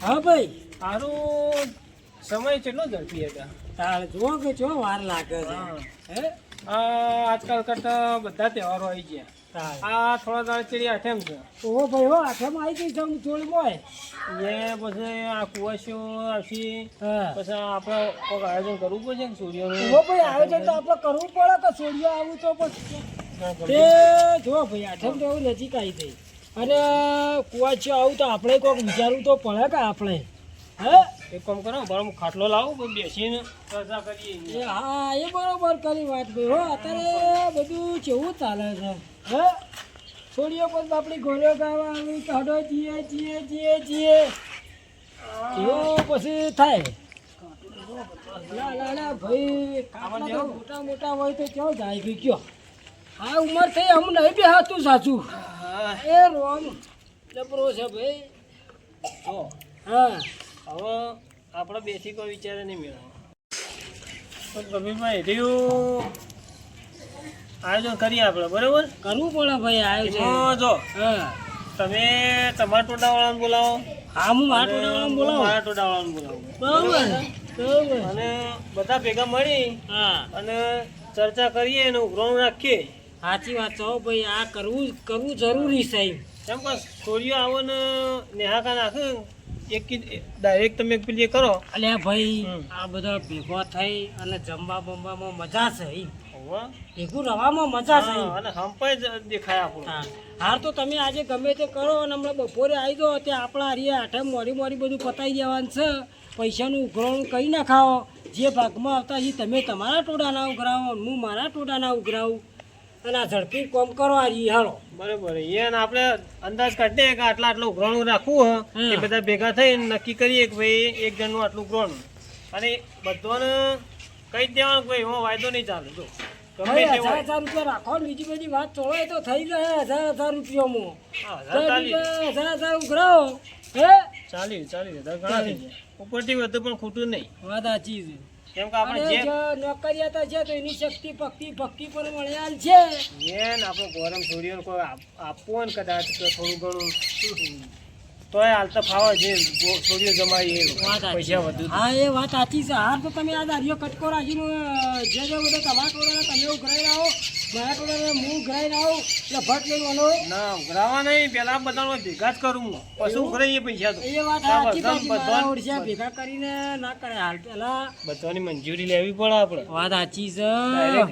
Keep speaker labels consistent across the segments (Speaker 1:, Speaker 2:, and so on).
Speaker 1: હા ભાઈ
Speaker 2: તારો સમય કેટલો ઝડપી હતા?
Speaker 1: તારે જુઓ કે જો વાર લાગે છે.
Speaker 2: હા. આજકાલ કરતા બધા તહેવારો આવી ગયા. આ થોડા દાડા ચડી આઠેમ છે.
Speaker 1: ઓ ભાઈ હો આઠેમ આવી ગઈ હું જોડી મોય.
Speaker 2: એ પછી આ કુવાસીઓ આવશે. પછી આપણે કોઈક આયોજન કરવું પડશે ને સૂર્યનું?
Speaker 1: ઓ ભાઈ આયોજન તો આપણે કરવું પડે કે સૂર્ય આવું તો પછી. જો ભાઈ આઠમ તો એવું નજીક આવી ગઈ. અને કુવાચી આવું તો આપણે કોઈક વિચારવું તો પડે કે આપણે. હે?
Speaker 2: એક કામ કરો બરાબર હું ખાટલો લાવું બેસીને ચર્ચા કરીએ.
Speaker 1: હા એ બરોબર કરી વાત ભાઈ હો અત્યારે બધું કેવું ચાલે છે? હે? છોડીઓ પણ આપણી ગોળીઓ ગાવા આવી કાઢો જીએ જીએ જીએ જીએ. એવું પછી થાય? ના ના ના ભાઈ કામમાં મોટા મોટા હોય તો ક્યાં જાય? ગઈ કયો? આ ઉંમર થઈ હમ નહીં બે હાથું સાચું. એ રોમ જબરો છે ભાઈ.
Speaker 2: જો.
Speaker 1: હા.
Speaker 2: હવે આપણે બેસી કોઈ વિચારે નહીં મેળવો તો ગંભીરભાઈ રહ્યું. આયોજન કરીએ આપણે બરાબર?
Speaker 1: કરવું પડે ભાઈ
Speaker 2: આયોજન. જો.
Speaker 1: હા.
Speaker 2: તમે તમારા ટોટાવાળાને બોલાવો.
Speaker 1: હા હું મારા
Speaker 2: અને
Speaker 1: ટોળાવાળાને બોલાવો.
Speaker 2: મારા ટોડાવાળાને બોલાવું.
Speaker 1: બરોબર. બરોબર.
Speaker 2: અને બધા ભેગા મળી
Speaker 1: હા.
Speaker 2: અને ચર્ચા કરીએ અને ઉઘરાણું રાખીએ.
Speaker 1: સાચી વાત છો ભાઈ આ કરવું કરવું જરૂરી છે એમ.
Speaker 2: કે છોરીઓ આવો ને નેહાકા નાખે એક ડાયરેક્ટ તમે પેલી કરો.
Speaker 1: અલ્યા ભાઈ આ બધા ભેગો થઈ અને જમવા બમવામાં મજા છે એમ. ભેગું રવામાં મજા છે
Speaker 2: અને સંપાય દેખાય આપણું.
Speaker 1: હાર તો તમે આજે ગમે તે કરો અને હમણાં બપોરે આવી જાઓ ત્યાં આપણા હરિયા આઠે મોડી મોડી બધું પતાવી દેવાનું છે. પૈસાનું ઉઘરાણું કરી નાખાવો જે ભાગમાં આવતા એ તમે તમારા ટોડાના ઉઘરાવો હું મારા ટોડાના ઉઘરાવું. અને આ ઝડપી કોમ કરો આ રી હાલો.
Speaker 2: બરોબર. એને આપણે અંદાજ કાઢીએ કે આટલા આટલું ઉઘરાણું રાખવું હ એ બધા ભેગા થઈને નક્કી કરીએ કે ભાઈ એક જણનું આટલું ગ્રહણ અને બધાને કહી દેવાનું ભાઈ હું વાયદો નહીં ચાલે જો. ગમે તે
Speaker 1: હજાર હજાર રૂપિયા રાખો બીજી બધી વાત ચોળાય તો થઈ ગયા હજાર હજાર રૂપિયામાં.
Speaker 2: હજાર
Speaker 1: હજાર હજાર હે?
Speaker 2: ચાલી ચાલી હજાર ઘણા થઈ જાય. ઉપરથી વધુ પણ ખોટું નહીં.
Speaker 1: વાત સાચી છે.
Speaker 2: કેમ કે આપણે જે
Speaker 1: નોકરિયાત છે તો એની શક્તિ ભક્તિ ભક્તિ પણ મળ્યાલ છે.
Speaker 2: મેન આપણો ગોરમ છોડીઓને કોઈ આપવો ને કદાચ થોડું ઘણું. તોય હાલ તો ફાવે ગો- છોડીઓ જમાઈ. પૈસા વધુ.
Speaker 1: હા એ વાત સાચી છે. હાર તો તમે આ દારીઓ કટકો રાખીને જે જે બધો તમારા ટોળાના તમે ઉઘરાઈને આવો મારા ટોળાને હું એટલે ભટ લઈને વળો.
Speaker 2: ના ઉઘરાવા નહીં. પેલા બધાનો ભેગા જ કરું હું. પછી ઉઘરાઈએ પૈસા તો.
Speaker 1: એ વાત સાચી ભેગા કરીને ના કરે. હાલ પેલા
Speaker 2: બધાની મંજૂરી લેવી પડે આપણે
Speaker 1: વાત સાચી છે.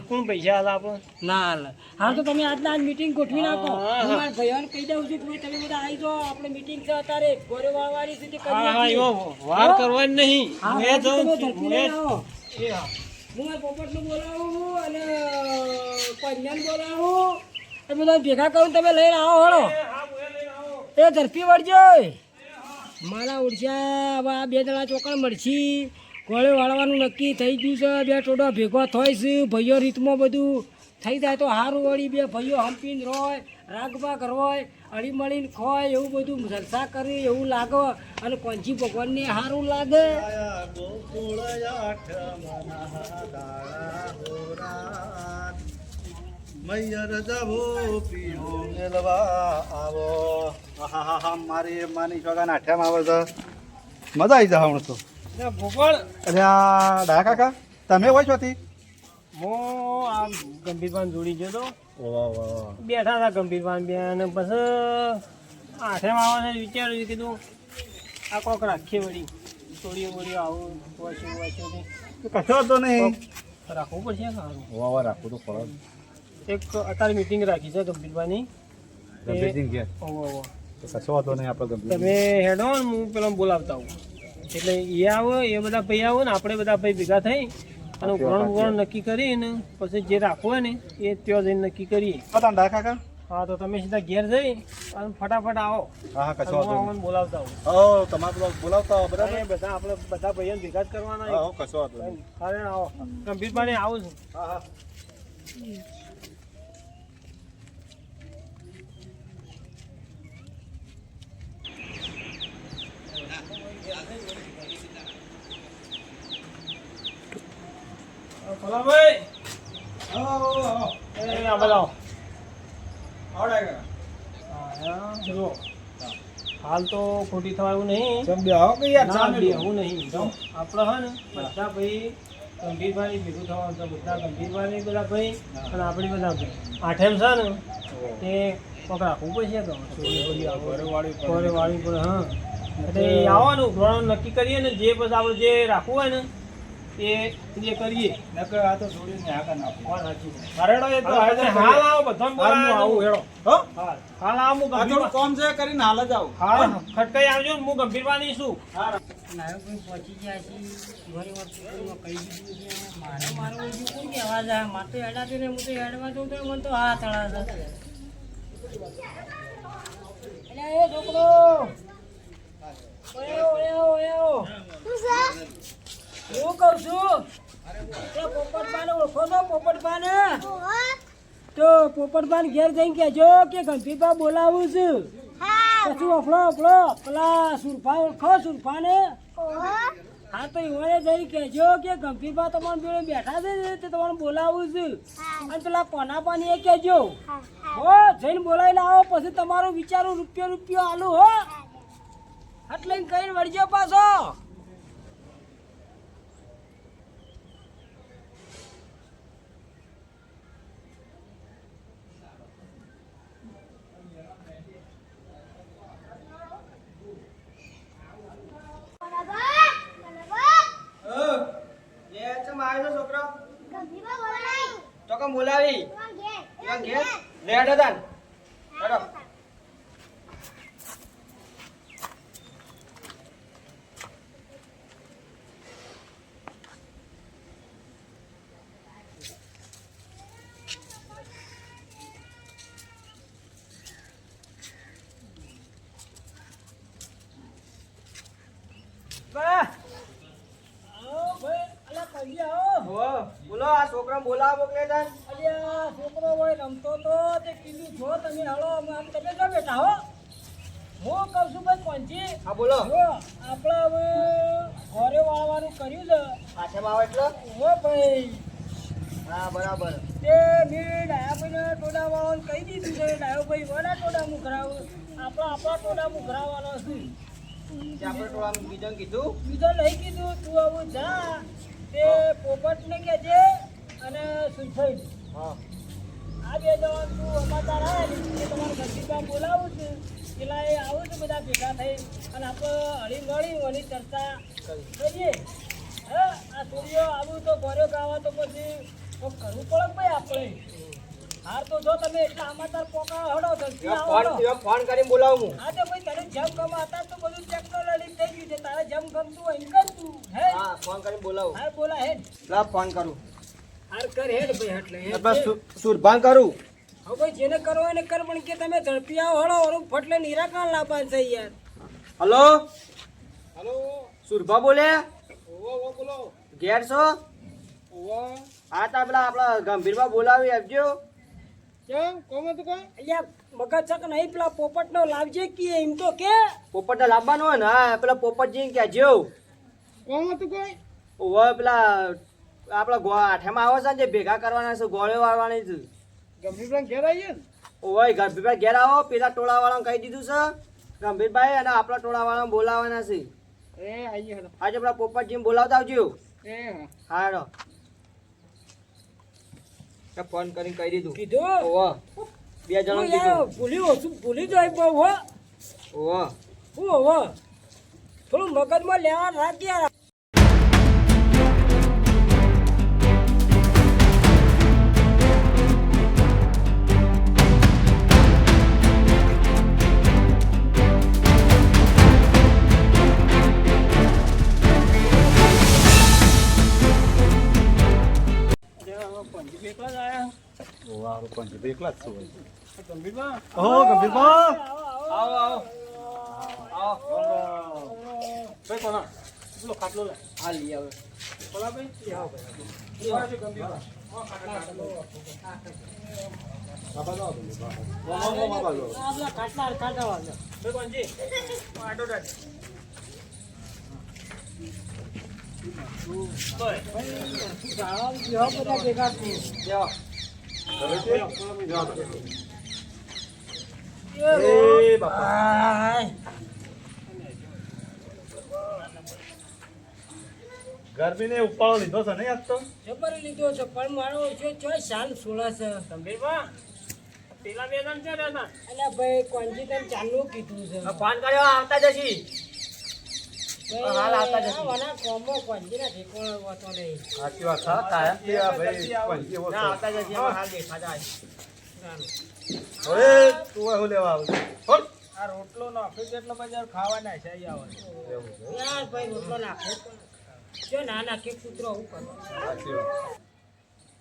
Speaker 2: કોણ પૈસા હાલ આપણે
Speaker 1: ના હાલ હાલ તો તમે આજના આજ મીટિંગ ગોઠવી નાખો.
Speaker 2: હું.
Speaker 1: મારા ભાઈઓને કહી દઉં છું તમે બધા આવી જાઓ આપણે મીટિંગ છે અત્યારે ગોરે વાળવાની સુધી કરી
Speaker 2: હા હા. વાર કરવાની નહીં. મેં
Speaker 1: હા,
Speaker 2: જાઉં છું,
Speaker 1: ઝડપી
Speaker 2: મેં- હા.
Speaker 1: પોપટનું બોલાવું અને પંજન બોલાવું એ બધા ભેગા કરું તમે લઈને આવો હળો. એ ઝડપી વળજો મારા ઉડશા હવે આ બે જણા ચોકડ મળશી. ગોળે વાળવાનું નક્કી થઈ ગયું છે. બે ટોડો ભેગો થાય છે. ભાઈઓ રીતમાં બધું. થઈ જાય તો સારું વળી બે ભાઈઓ હંપીને રોય રાગબાગ રોય હળી મળીને ખોય એવું બધું જલસા કરી એવું લાગે. અને કોંચી ભગવાનને સારું લાગે.
Speaker 3: મૈયર જવો પીઓ મેલવા આવો આહાહાહા, મારી માની છોકરા નાઠ્યામાં આવે છે મજા આવી જાય હમણાં તો
Speaker 2: ના,
Speaker 3: અરે આ ડાયા કાકા તમે હોય છો
Speaker 2: હું આ ગંભીરભાન જોડી ગયો તો. બેઠા હતા ગંભીરભાન બે અને પછી આઠેમ આવવાને વિચાર્યું કીધું આ કોક રાખીએ વળી. થોડી વળી આવું વાંચ્યું વાંચ્યું
Speaker 3: કશો તો નહીં.
Speaker 2: રાખવું પડશે સારું.
Speaker 3: વાહ રાખવું તો પડે.
Speaker 2: એક અત્યારે મિટિંગ રાખી છે ગંભીરભાની તમે હેડો હું પેલા બોલાવતા આવું. એટલે એ આવો એ બધા ભાઈ આવો ને આપણે બધા ભાઈ ભેગા થઈ અને ઉઘરાણ ઉઘરાણ નક્કી કરીને પછી જે રાખવું હોય ને એ ત્યાં જઈને નક્કી કરીએ.
Speaker 3: હતા ડાયા કાકા
Speaker 2: હા તો તમે સીધા ઘેર જઈ અને ફટાફટ આવો.
Speaker 3: હા કશો
Speaker 2: વાંધો બોલાવતા આવો.
Speaker 3: ઓ તમારે પેલો બોલાવતા આવો બરાબર?
Speaker 2: બધા આપણે બધા ભાઈઓ ભેગા જ કરવાના
Speaker 3: હા કશો વાંધો
Speaker 2: કારણ આવો. ગંભીરભાઈ આવું છું.
Speaker 3: હા હા.
Speaker 2: એ હાલ તો ખોટી થવાનું નહીં. બેહવું નહીં. આપણે હે ને બધા ભાઈ ગંભીરભાઈ ભેગું થવાનું છે બધા ગંભીરભાઈ બધા ભાઈ. અને આપણે બધા ભાઈ. આઠેમ છે ને તે કોક રાખવું પડશે તો. વાળી પર હા. એટલે આવવાનું ધોરણ નક્કી કરીએ ને જે પછી આપણે જે રાખવું હોય ને એ એ કરીએ
Speaker 3: નકર આ તો છોડીને હાકા નાખો.
Speaker 2: સાચી છે.
Speaker 3: હારેડો એ તો હાલ
Speaker 2: હાલ આવો બધાને
Speaker 3: હાલ આવું હેડો. હો?
Speaker 2: હાલ. હાલ આવો
Speaker 3: આ થોડું
Speaker 2: ગંભીર
Speaker 3: કોમ છે કરીને હાલ જ આવું.
Speaker 2: હાલ ખટકાઈ આવજો હું હું ગંભીરવાની છું.
Speaker 1: નાયકભાઈ પહોંચી ગયા છે ઘણી છોકરીમાં કહી દીધું છે મારે મારું હજુ કોણ કહેવા જાય? મારે તો હેડાતું ને હું તો હેડવા જઉં તો મને તો હા તળા છે એટલે એ છોકરો! ઓયો ઓયો ઓયો! હું કહું છું પોપટબાને ઓળખો છો પોપટબાને તો પોપટબાન ઘેર જઈને કહેજો કે ગંભીરભા બોલાવું છું. પછી ઓફળો ઓફળો. પેલા સુરફા ઓળખો સુરફાને હા તો એવાને જઈ કહેજો કે ગંભીરભા તમારા જોડે બેઠા છે તે તમારે બોલાવું છું. અને પેલા કોના પાણી એ કહેજો. હો જઈને બોલાવી લાવો પછી તમારો વિચારો રૂપિયો રૂપિયો આલુ હો. એટલે કહીને વળજો પાછો
Speaker 4: બોલાવી ઘેર લે હેડો તાન હેડો
Speaker 1: વાહ આવો ભાઈ અલા કઈ આવો
Speaker 4: હો બોલો આ છોકરાને બોલાવો મોકલે તાન
Speaker 1: અલ્યા છોકરો હોય રમતો તો તે કીધું છો તમે હળો અમે આમ તમે જો બેઠા હો હું કહું છું ભાઈ
Speaker 4: હા બોલો.
Speaker 1: આપણે હવે ઘરે વાળવાનું કર્યું છે.
Speaker 4: પાછળમાં આવે એટલે?
Speaker 1: હો ભાઈ.
Speaker 4: હા બરાબર.
Speaker 1: તે મેં ડાયા ભાઈને ટોડા વાળવાનું કહી દીધું છે ડાયો ભાઈ વડા ટોડા મુકરાવ આપણા આપણા ટોડા મુકરાવવાનો છું.
Speaker 4: તે આપણે ટોળામાં બીજાને કીધું.
Speaker 1: બીજો નહીં કીધું તું આવું જા. તે પોપટને કહેજે અને સુરભાઈ
Speaker 4: હા.
Speaker 1: આ બે જવાન તું સમાચાર આવે કે તમારે ગંદીમાં બોલાવું છું. પેલા એ આવું છું બધા ભેગા થઈ. અને આપણે હળી મળી એની ચર્ચા કરીએ. હે આ સૂર્યો આવું તો ઘરે ગાવા તો પછી કરવું પડે ભાઈ આપણે? હાર તો જો તમે એટલા સમાચાર પોકા હડો જલ્દી આવો
Speaker 4: ફોન
Speaker 1: હડો.
Speaker 4: ફોન કરીને બોલાવું હું.
Speaker 1: હા તો ભાઈ તને જેમ ગમ અત્યારે તો બધું ટેકનોલોજી થઈ ગયું છે. તારે જેમ ગમતું હોય એમ કર તું હે?
Speaker 4: હા ફોન કરીને બોલાવું.
Speaker 1: હા બોલા હે?
Speaker 4: લા ફોન કરું.
Speaker 1: હાર કર હેડ ભાઈ એટલે હે
Speaker 4: બસ સુરભાન કરું.
Speaker 1: હવે ભાઈ જેને કરવો એને કર પણ કે તમે ઝડપી આવો હળો હળો ફટલે નિરાકરણ લાવવાનું છે યાર.
Speaker 4: હલો?
Speaker 2: હલો?
Speaker 4: સુરભા બોલે?
Speaker 2: ઓ ઓ બોલો
Speaker 4: ઘેર છો?
Speaker 2: ઓ
Speaker 4: હા તા પેલા આપણા ગંભીરમાં બોલાવી આપજો.
Speaker 2: કેમ? કોમ હતું કઈ?
Speaker 1: અલ્યા મગજ ચક નહીં? પેલા પોપટનો લાવજે કે એમ તો કે.
Speaker 4: પોપટનો લાવવાનો હોય ને હા પેલા પોપટજી કહેજો
Speaker 2: કોમ હતું કઈ?
Speaker 4: ઓવે પેલા આપણા ગો આઠેમાં આવે છે ને જે ભેગા કરવાના છે ગોળે વાળવાની છે.
Speaker 2: ગંભીરભાઈ ઘેર આવીએ ને?
Speaker 4: ઓવે ગંભીરભાઈ ઘેર આવો પેલા ટોળાવાળાને કહી દીધું છે. ગંભીરભાઈ અને આપણા ટોળાવાળાને બોલાવવાના છે.
Speaker 2: એ આવીએ
Speaker 4: આજે પેલા પોપટજીને બોલાવતા આવજો.
Speaker 2: એ હા.
Speaker 4: હા હેડો. કે ફોન કરીને કહી દીધું.
Speaker 1: કીધું?
Speaker 4: ઓવા બે જણા કીધું.
Speaker 1: ભૂલી ઓછું ભૂલી જાય બહુ હો.
Speaker 4: ઓવા
Speaker 1: હું હો થોડું મગજમાં લેવા રાખ
Speaker 3: એકલા જ છું.
Speaker 2: ગંભીરભાઈ
Speaker 3: ઓહો, ગંભીરભા.
Speaker 4: આવો આવો આવો
Speaker 2: ભાઈ કોના પેલો ખાટલો લે
Speaker 4: હા લઈ
Speaker 2: ભાઈ ભાઈ ગંભીરભાઈ.
Speaker 3: બાબા
Speaker 2: ભાઈ
Speaker 1: ગાળા બધા ભેગા થઈ?
Speaker 4: જાઓ.
Speaker 1: એ
Speaker 3: બાપા
Speaker 1: ગરમી
Speaker 3: ને ઉપાડો લીધો છે ને આજ તો?
Speaker 1: જબર લીધો છે પણ મારો જો જો શાન સોળા છે.
Speaker 2: ગંભીરમાં પેલા વેદન છે ને
Speaker 1: અલ્યા ભાઈ કોંજી તને ચાલુ કીધું છે.
Speaker 4: પાન કર્યો આવતા જશી. હાલ આવતા જશે.
Speaker 1: આ વના કોમો કોંજીના ઠેકાણો હોતો નહીં.
Speaker 3: સાચી વાત હા કાયમથી ભાઈ પંચી એવો
Speaker 4: ના આવતા જશી હાલ દેખા જાય
Speaker 3: હવે તું શું લેવા આવું? બોલ
Speaker 2: આ રોટલો નાખ્યો છે એટલે બજાર ખાવાના છે અહીં આવે.
Speaker 1: યાર ભાઈ રોટલો નાખો. જો ના નાખે કૂતરો હું
Speaker 3: સાચી વાત.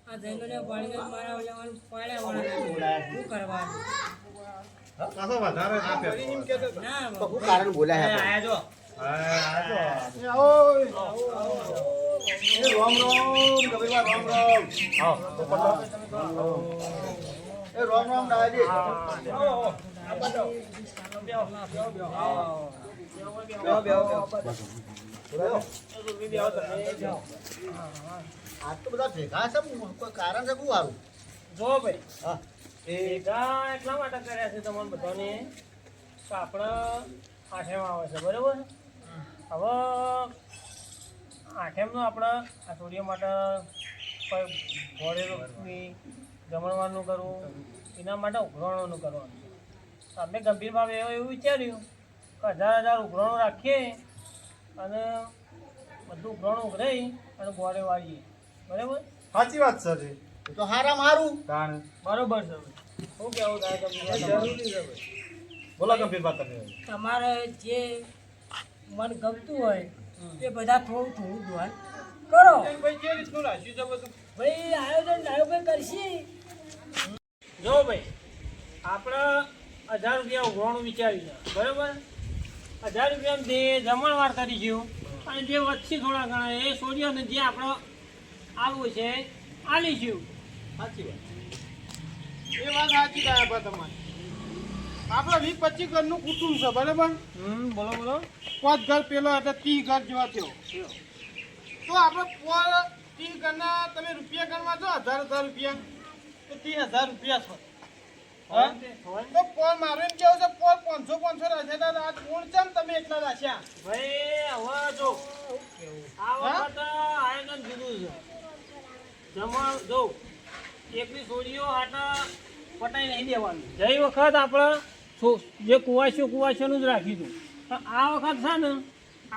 Speaker 1: આ જંગલે બાળીને મારા ઓલાવાનું પાડ્યા વાળા શું કરવાનું?
Speaker 3: પાછો વધારે ના
Speaker 1: ના
Speaker 4: શું કારણ બોલ્યા આયા જો.
Speaker 3: બધા ભેગા છે કોઈ કારણ છે શું સારું
Speaker 2: જો ભાઈ
Speaker 3: હા.
Speaker 2: ભેગા એટલા માટે કર્યા છે તમારે બધાને આપણા આપણે આઠેમ આવે છે બરાબર હવે આઠેમનો આપણે આ સૂર્ય માટે કોઈ ઘોડે રોપવી જમણવાનું કરવું એના માટે ઉઘરાણોનું કરવાનું. તો અમે ગંભીર ભાવે એવું એવું વિચાર્યું કે હજાર હજાર ઉઘરાણો રાખીએ અને બધું ઉઘરાણું ઉઘરાઈ અને ગોળે વાળીએ. બરાબર?
Speaker 3: સાચી વાત છે એ તો હારા મારું. કારણ
Speaker 2: બરોબર છે શું કહેવું થાય જરૂરી છે
Speaker 3: બોલો ગંભીર વાત તમે.
Speaker 1: તમારે જે મન ગમતું હોય, એ બધા થોડું થોડું ધ્યાન કરો.
Speaker 2: ભાઈ જે
Speaker 1: આયોજન આયોજન કરશી?
Speaker 2: જો ભાઈ, આપણે હજાર રૂપિયા ઉઘરાણું વિચાર્યું છે. બરાબર? હજાર રૂપિયા તે જમણવાર કરીશું અને જે વધશે થોડા ઘણા એ સોડિયોને જે આપણે આવવું છે આલીશું
Speaker 3: સાચી વાત.
Speaker 5: એ વાત સાચી થાય તમારી. આપણે વીસ પચીસ ઘરનું કુટુંબ છે બરાબર?
Speaker 2: હમ બોલો બોલો.
Speaker 5: પાંચ ઘર પેલો એટલે ત્રીસ ઘર જેવા થયો. તો આપણે પોર ત્રીસ ઘરના તમે રૂપિયા ગણવા છો હજાર હજાર રૂપિયા? તો ત્રીસ હજાર રૂપિયા છો. તો પોર મારું એમ કેવું છે પોર પાંચસો પાંચસો રહેશે તો આ ગુણ ચમ તમે એટલા રાખ્યા?
Speaker 2: ભાઈ હવે જો. આ વખત આયોજન જુદું છે. જમા જો એકલી સોડીઓ આટા પટાઈ નહીં દેવાનું. જઈ વખત આપણે જે કુવાસ્યો કુવાસ્યોનું જ રાખી દઉં. પણ આ વખત છે ને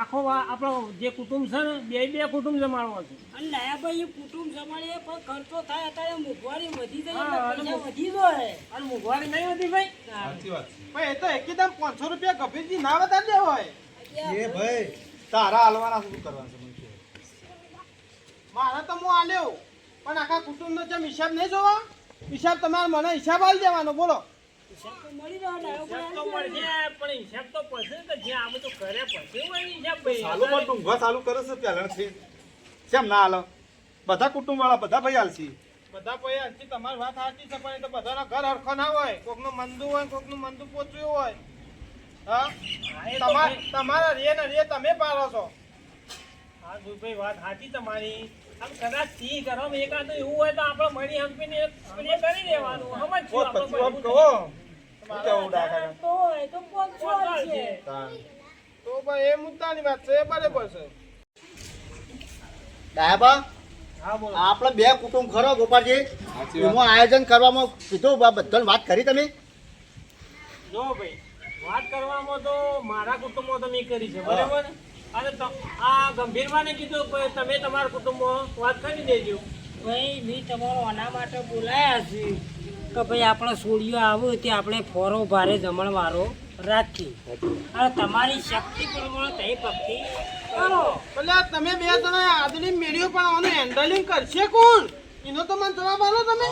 Speaker 2: આખો આપણો જે કુટુંબ છે ને બે બે કુટુંબ જમાડવા છે.
Speaker 1: અને લાયા ભાઈ કુટુંબ સંભાળીએ પણ ખર્ચો થાય અત્યારે મોંઘવારી વધી જાય વધી જાય.
Speaker 2: અને મોંઘવારી નહીં હતી ભાઈ.
Speaker 3: સાચી વાત
Speaker 5: પણ એ તો એકદમ પાંચસો રૂપિયા ગભીરજી ના વધારે હોય
Speaker 3: એ ભાઈ. તારા હાલવાના શું કરવાનું છે
Speaker 5: મારે તો હું આલ્યો પણ આખા કુટુંબનો જેમ હિસાબ નહીં જોવા હિસાબ તમારે મને હિસાબ આલી દેવાનો. બોલો.
Speaker 1: હિસાબ તો મળી રહ્યો લાયો
Speaker 2: હિસાબ તો
Speaker 1: ભાઈ
Speaker 2: મળશે પણ હિસાબ તો પડશે ને કે જે આ બધું કરે પછી હોય હિસાબ ભાઈ.
Speaker 3: સાલું પણ ડુંગવા ચાલુ કરે છે પહેલાંથી કેમ ના હાલો? બધા કુટુંબ વાળા બધા ભાઈ હાલશી
Speaker 5: બધા કોઈ આજથી તમારી વાત સાચી છે પણ બધાના ઘર હરખો ના હોય. કોકનું મંદુ હોય કોકનું મંદુ પોચું હોય. હા?
Speaker 2: હા, એ તો
Speaker 5: તમાર રે ને રે તમે પાડો છો.
Speaker 2: હા ભાઈ વાત સાચી તમારી. આમ કદાચ તી કરવામાં એકાદ એવું હોય તો આપણે મળી હંપીને ને કરી દેવાનું. સમજ
Speaker 3: પછી કહો. કેવું ડાકા
Speaker 1: તો તો છે
Speaker 2: છે.
Speaker 5: તો ભાઈ એ મુદ્દાની વાત છે બરાબર છે.
Speaker 3: ડાયબા આપણે બે કુટુંબ ખરો ગોપાલજી? એનું આયોજન કરવામાં કીધું બધાને વાત કરી તમે?
Speaker 2: જો ભાઈ વાત કરવામાં તો મારા કુટુંબમાં તો કરી છે બરાબર? અને ત- આ ગંભીરવાને કીધું કે તમે તમારા કુટુંબમાં વાત કરી દેજો.
Speaker 1: ભાઈ મેં તમારો આના માટે બોલાયા છે. કે ભાઈ આપણો સોડિયો આવ્યો તે આપણે ફોરો ભારે જમણવારો રાખી અને તમારી શક્તિ પ્રમાણે તઈ ભક્તિ કરો.
Speaker 5: એટલે તમે બે જણા આદરી મેળ્યો પણ આનું હેન્ડલિંગ કરશે કોણ? એનો તો મને જવાબ આલો તમે.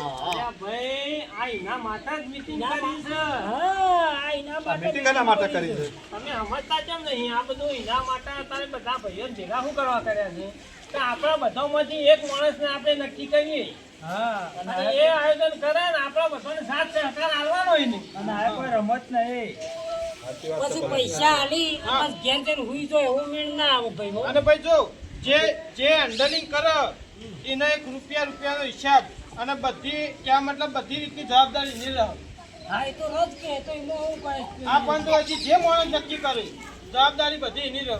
Speaker 2: ભાઈ આ એના માટે જ મીટિંગ કરી છે.
Speaker 1: હા આ એના માટે
Speaker 3: મીટિંગ એના માતા કરી છે.
Speaker 2: તમે સમજતા કેમ નહીં આ બધું એના માટે અત્યારે બધા ભાઈઓ ભેગા શું કરવા કર્યા છે? કે આપણા બધામાંથી એક માણસને આપણે નક્કી કરીએ. અને એ આયોજન કરે ને આપણા બધાને સાથ સહકાર આલવાનો હોય નહીં અને આ કોઈ રમત નહીં.
Speaker 1: પછી પૈસા આલી બસ ઘેર જઈને હુઈ જાય એવું મેળ ના આવે ભાઈ
Speaker 5: અને ભાઈ જો જે જે હેન્ડલિંગ કરે એનો એક રૂપિયા રૂપિયાનો હિસાબ અને બધી ત્યાં મતલબ બધી રીતની જવાબદારી નહીં રહે.
Speaker 1: હા એ તો રદ કે તો એમાં હું
Speaker 5: આ પણ તો હજી જે માણસ નક્કી કરે જવાબદારી બધી એની રહે.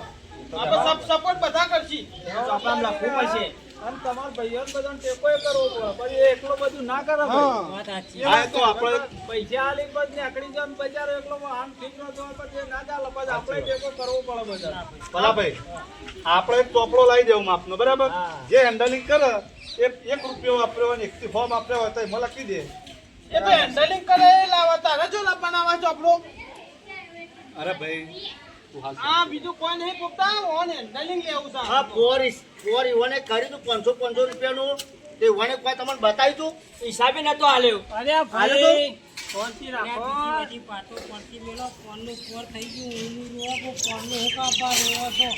Speaker 5: આપણે સપોર્ટ બધા કરશી.
Speaker 4: આપણા લખવું પડશે.
Speaker 6: અને તમારા ભાઈઓ બધાને એ કરવો પડે. પછી એ એકલો બધું ના કરે
Speaker 5: હા.
Speaker 3: તો આપણે
Speaker 6: પૈસા આલી પછી નીકળી જાય બજાર એકલો આમ ઠીક ન થવા પછી ના ચાલે. પછી આપણે ટેકો કરવો પડે બધા
Speaker 3: ભલાભાઈ આપણે એક ચોપડો લાવી દેવું માપનો બરાબર? જે હેન્ડલિંગ કરે એ એક રૂપિયો વાપર્યો હોય એકથી ફોર્મ આપ્યો હોય તો એમાં લખી દે.
Speaker 5: એ તો હેન્ડલિંગ કરે લાવતા. તારે જો બનાવવા ચોપડો.
Speaker 3: અરે ભાઈ
Speaker 5: આ બીજું કોઈ નહીં પોપટા ઓન હેન્ડલિંગ લેવું તા
Speaker 3: હા ફોર ફોર કર્યું તું પાંચસો પાંચસો રૂપિયાનું. તે કોઈ તમને બતાવ્યું તું?
Speaker 4: હિસાબે નતો આલ્યો
Speaker 2: અરે ભાઈ શાંતિ રાખો.
Speaker 1: બીજી પાટો પડતી મેલો ફોનનું ફોર થઈ ગયું ઊનું રોવો તો ફોનનું હું કાપા રોવો છો?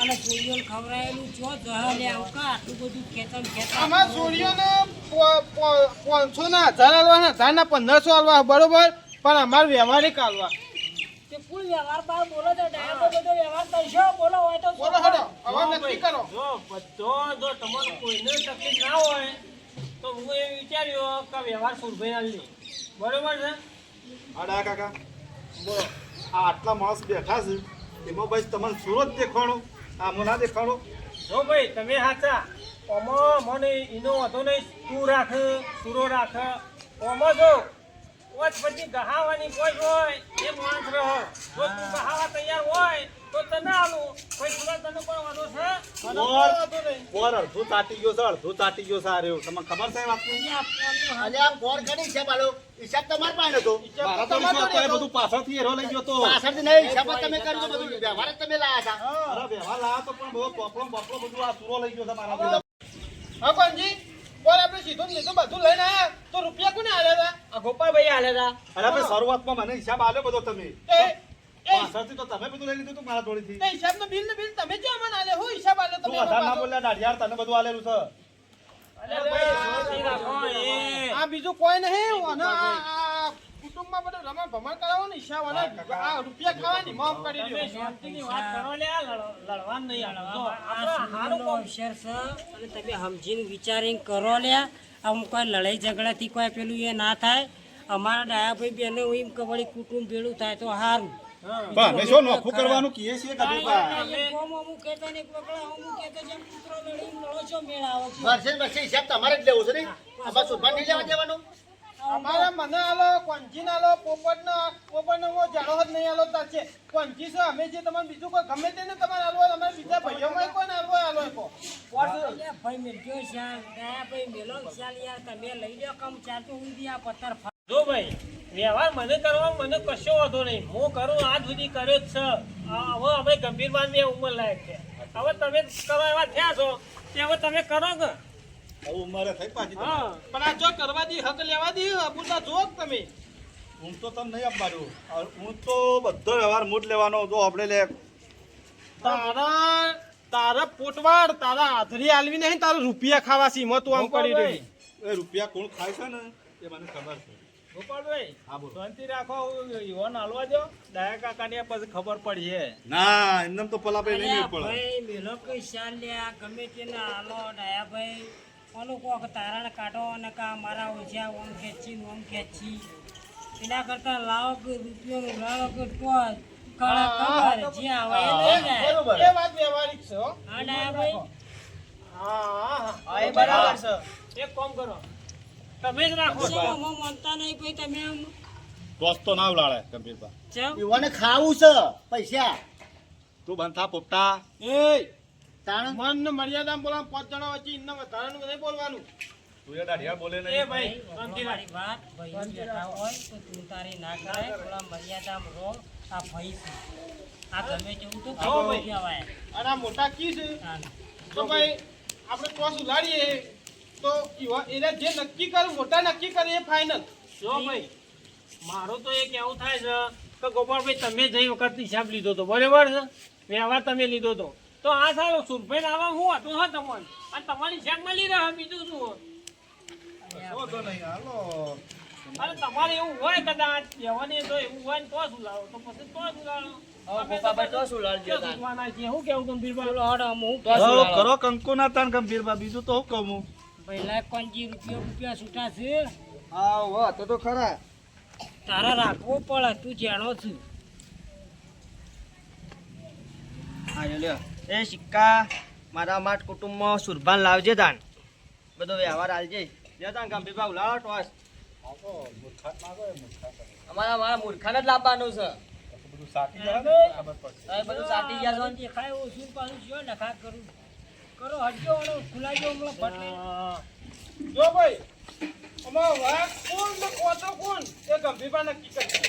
Speaker 1: અને ચોરીઓને ખવડાયેલું જહાલે આવકા આટલું બધું ખેતમ ખેતમ
Speaker 5: આમાં સોડિયોને પાંચસો ના હજાર આલવા ને ના પંદરસો આલવા બરોબર? પણ અમારે વ્યવહારિક આલવા.
Speaker 1: કુલ વ્યવહાર બાર બોલો તો ડાયરો બધો વ્યવહાર કરશો. બોલો હોય તો
Speaker 5: બોલો હડો હવે નક્કી કરો?
Speaker 2: જો બધો જો તમારે કોઈને તકલીફ ના હોય તો હું એ વિચાર્યો કે વ્યવહાર સુરભાઈ આલી બરોબર છે?
Speaker 3: આડા કાકા. બોલો આ આટલા માણસ બેઠા છે એમાં ભાઈ તમને સુરત દેખાડો આમ ના દેખાડો
Speaker 2: જો ભાઈ તમે સાચા ઓમો મને એનો વાંધો નહીં. તું રાખ સુરો રાખ. ઓમો જો ઓજ પછી ગહાવાની કોઈ હોય એ માણસ રહો. જો તું ગહાવા તૈયાર હોય તો તને આલું. કોઈ સુરત તને પણ વાંધો છે?
Speaker 3: ફોર અડધું તાટી ગયો છે અડધું તાટી ગયો છે આ રહ્યો. તમને ખબર છે એ વાતની?
Speaker 7: અને આ ફોન કરી હિસાબ આલો હિસાબ તમારા પાસે નતો.
Speaker 3: મારા તો વિશ્વાસ તો બધું પાછળથી લઈ ગયો તો.
Speaker 7: પાછળથી નહીં હિસાબ તમે કર્યો બધું. વ્યવહાર તમે લાયા હતા.
Speaker 3: અરે વ્યવહાર લાવ્યો તો પણ બહુ બોપડો બધું આ સુરો લઈ ગયો છે મારા.
Speaker 5: હા કોણજી બોલ આપણે સીધું ને બધું લઈને આયા. તો રૂપિયા કોને આલે હતા?
Speaker 4: આ ગોપાલભાઈ આલે હતા.
Speaker 3: અરે ભાઈ શરૂઆતમાં મને હિસાબ આલ્યો બધો તમે.
Speaker 5: એ
Speaker 3: પાછળથી તો તમે બધું લઈ લીધું તું મારા જોડેથી.
Speaker 5: તે હિસાબનો બિલ ને બિલ તમે જો મને આલે હું હિસાબ આલ્યો
Speaker 3: તું
Speaker 5: તમે
Speaker 3: વધારે ના? બોલ્યા દાઢિયાર તને બધું આલેલું છે.
Speaker 2: અરે ભાઈ શાંતિ રાખો એ?
Speaker 5: આ બીજું કોઈ નહીં. અને આ કુટુંબમાં બધું રમણ ભમણ કરાવો ને હિસાબ અને આ રૂપિયા ખાવાની માફ કરી દો.
Speaker 2: શાંતિની વાત કરો લે આ લડવાનું નહીં
Speaker 1: આ
Speaker 2: આપણે હારું
Speaker 1: સુરનો છે. અને તમે સમજીને વિચારીને કરો લ્યા આમ કોઈ લડાઈ ઝઘડાથી કોઈ પેલું એ ના થાય. અમારા ડાયાભાઈ બેને હું એમ કે વળી કુટુંબ ભેળું થાય તો સારું
Speaker 3: અમે શું નોખું કરવાનું છીએ
Speaker 1: અમુક અમુક
Speaker 7: તમારે જ લેવું છે ને? આમાં સુધા નહીં લેવા દેવાનું?
Speaker 5: અમારે મને આલો કોંચી આલો પોપટ નો પોપટ નો હું જાણો જ નહીં આલો તાર છે. કોંચી છો અમે જે તમારે બીજું કોઈ ગમે તેને તમારે આલવો અમે અમારે બીજા ભાઈઓમાં કોઈ ને આલવો હોય, આલો
Speaker 1: કો ભાઈ મેલજો શ્યામ ડાયાભાઈ મેલો ને યાર. તમે લઈ લો કમ ચાલતું ઊંધી આ પથ્થર
Speaker 2: જો ભાઈ વ્યવહાર મને કરવા મને કશો વાંધો નહીં. હું કરું આજ સુધી કર્યો જ છે. આ હવે અમે ગંભીર બાંધવી ઉંમર લાયક છે. હવે તમે કરવા એવા થયા છો તે હવે તમે કરો કે
Speaker 3: ઉંમરે થઈ પાછી
Speaker 2: હા
Speaker 5: પણ આ જો કરવા દી હક લેવા દી અબુતા જો તમે.
Speaker 3: હું તો તમને નહીં આપવાનું. હું તો બધો વ્યવહાર મૂડ લેવાનો જો આપણે લે.
Speaker 5: તારા તારા પોટવાડ તારા હાથરી આલવી નહીં તારા રૂપિયા ખાવા સીમો તું આમ કરી રહી.
Speaker 3: એ રૂપિયા કોણ ખાય છે ને? એ મને ખબર છે.
Speaker 6: ગોપાલભાઈ
Speaker 3: હા બોલો.
Speaker 6: શાંતિ રાખો યુવાન હાલવા દો. ડાયા કાકાને પછી ખબર પડી
Speaker 3: ના એમને તો પલાભાઈ નહીં પડે.
Speaker 1: ભાઈ મેલો કઈ શ્યાલ લ્યા ગમે તેને હાલો ડાયાભાઈ કોનું કોક તારાને કાઢો અને કા મારા ઓછા ઓમ ખેંચી ઓમ ખેંચી. એના કરતા લાવો કે રૂપિયો લાવો કે ટોચ કળા કબર જે આવે એ લઈ
Speaker 7: બરોબર.
Speaker 5: એ વાત વ્યવહારિક છે હો.
Speaker 1: હા ડાયાભાઈ
Speaker 5: હા હા
Speaker 4: હા. એ બરાબર છે.
Speaker 2: એક કામ કરો. તમે જ રાખો.
Speaker 1: પછી આમાં માનતા નહીં ભાઈ તમે આમ
Speaker 3: દોસ્તો ના ઉલાળે ગંભીરભાઈ.
Speaker 1: ચમ
Speaker 7: યુવાને ખાવું છે પૈસા.
Speaker 3: તું બંધા પોપટા.
Speaker 5: એ
Speaker 7: તાણ
Speaker 5: મન ને મર્યાદા બોલા પાંચ જણા વચ્ચે ઇન્ના વધારાનું નહીં બોલવાનું.
Speaker 3: તું દાઢિયા બોલે નહીં.
Speaker 2: ભાઈ
Speaker 1: ભાઈ
Speaker 2: શાંતિ
Speaker 1: વાત ભાઈ હોય તો તું તારી ના કરાય થોડા મર્યાદામાં રહો. આ ભાઈ છે. આ ગમે તેવું તો
Speaker 2: હો ભાઈ.
Speaker 1: કહેવાય
Speaker 5: અને આ મોટા કી છે? તો ભાઈ આપણે ટોસ ઉલાડીએ. તો એને જે નક્કી કરે મોટા નક્કી કરે એ ફાઇનલ
Speaker 2: જો ભાઈ મારું તો એ કેવું થાય છે કે ગોપાલભાઈ તમે જઈ વખત હિસાબ લીધો હતો બરાબર છે? વ્યવહાર તમે લીધો હતો તો આ સારો સુરભાઈ આવા હું હતું હા તમને. અને તમારી હિસાબ મળી રહ્યા બીજું શું
Speaker 3: નહીં હાલો.
Speaker 2: અરે તમારે એવું હોય કદાચ કહેવાની તો એવું હોય ને તો શું લાવો તો પછી તો
Speaker 4: શું
Speaker 1: હો,
Speaker 3: કરો કંકુ ના તાન ગંભીરબા બીજું તો હું કહું?
Speaker 1: પહેલા કોણજી રૂપિયા રૂપિયા છૂટા છે.
Speaker 4: હા હો તો તો ખરા.
Speaker 1: તારા રાખવો પડે તું જાણો છું.
Speaker 4: હા લ્યો. એ સિક્કા મારા માટ કુટુંબમાં સુરભાન લાવજે તાન. બધો વ્યવહાર હાલજે. જે તાન ગંભીરભાઈ ઉલાવો ટોસ. અમારા મારા મૂર્ખાને જ લાવવાનું છે. બધું સાટી ગયા છો ને?
Speaker 1: દેખાય ઓછું પાછું શું નખા કરું કરો હટજો અને ખુલાઈ ગયો હમણાં ફટ લઈને.
Speaker 5: જો ભાઈ અમારો વાઘ કોણ ને કોતો કોણ? એ ગંભીરભાઈ નક્કી કરશે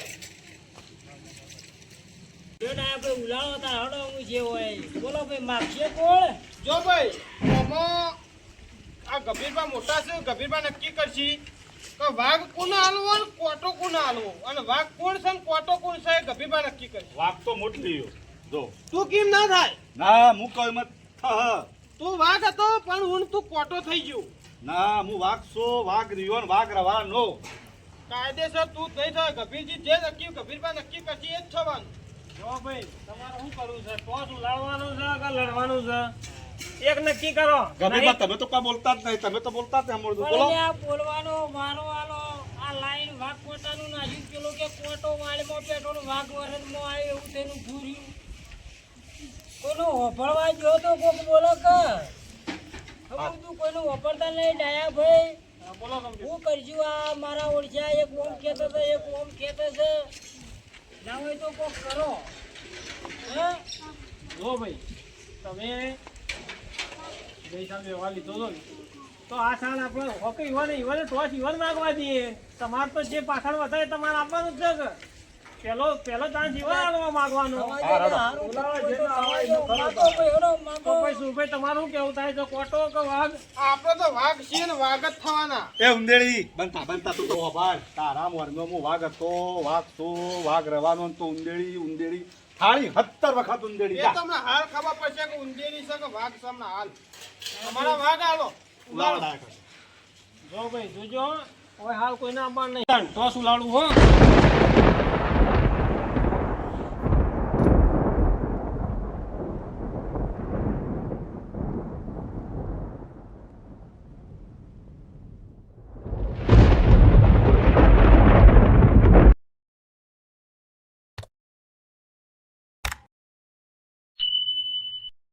Speaker 1: જો ને આ ઉલાળો તાર હડો હું જે હોય. બોલો ભાઈ માગશે કોણ?
Speaker 5: જો ભાઈ આમાં આ ગંભીરભાઈ મોટા છે ગંભીરભાઈ નક્કી કરશી કે વાઘ કોને હાલવો અને કોટો કોને હાલવો? અને વાઘ કોણ છે ને કોટો કોણ છે એ ગંભીરભાઈ નક્કી કરશે.
Speaker 3: વાઘ તો મોટલી જો.
Speaker 5: તું કેમ ના થાય?
Speaker 3: ના હું કહું મત
Speaker 5: તું વાઘ હતો પણ હું તું કોટો થઈ ગયો.
Speaker 3: ના હું વાઘ છો વાઘ રહ્યો ને વાઘ રવા નો
Speaker 5: કાયદેસર તું થઈ થાય ગભીરજી જે નક્કી ગંભીરભાઈ નક્કી કરશે એ જ થવાનું.
Speaker 2: જો ભાઈ તમારે શું કરવું છે? કે લડવાનું છે? એક નક્કી કરો.
Speaker 3: ગમે તમે તો કોઈ બોલતા જ નહીં. તમે તો બોલતા જ નહીં બોલો.
Speaker 1: પણ આ બોલવાનો આ લાઈન વાઘ કોટાનું નાખ્યું પેલો કે કોટો વાળીમાં પેટો ને વાઘ વરદમાં આવ્યો એવું તેનું કોઈનું હોભળવા ગયો તો કોક બોલો કે. તું કોઈનું હોભળતા નહીં ડાયા ભાઈ? હું કરશું આ મારા ઓળખ્યા એક ઓમ કહેતો છે એક ઓમ કહેતો છે ના તો કોક કરો.
Speaker 2: જો ભાઈ, તમે ગઈ સાલ વ્યવહાર લીધો તો આ સાલ આપણે હોકી ઈવાને ઈવાને ટોસ ઈવાને માગવા દઈએ. તમારે તો જે પાછળ વધારે તમારે આપવાનું જ છે પેલો પેલો ચાન્સ ઈવાને આપવા માગવાનો.
Speaker 1: ભાઈ,
Speaker 2: તમારું કેવું થાય? છે કોટો કે વાઘ?
Speaker 5: આપણે તો વાઘ છીએ ને વાઘ જ થવાના.
Speaker 3: એ ઉંદેડી. બનતા બનતા તું તો ભાઈ તારા મોરમાં હું વાઘ હતો વાઘ તો વાઘ રવાનો ને તો ઉંદેડી ઉંદેડી. થાળી સત્તર વખત ઉંદેડી
Speaker 5: એ તમને હાલ ખબર પડશે કે ઊંધેરી છે કે વાઘ છે હમણાં હાલ. તમારા વાઘ આલો
Speaker 3: ઉલાળો ડાયા
Speaker 2: જો ભાઈ જોજો. ઓય હાલ કોઈને આપવાનું નહીં. તો ઉલાડવું હો.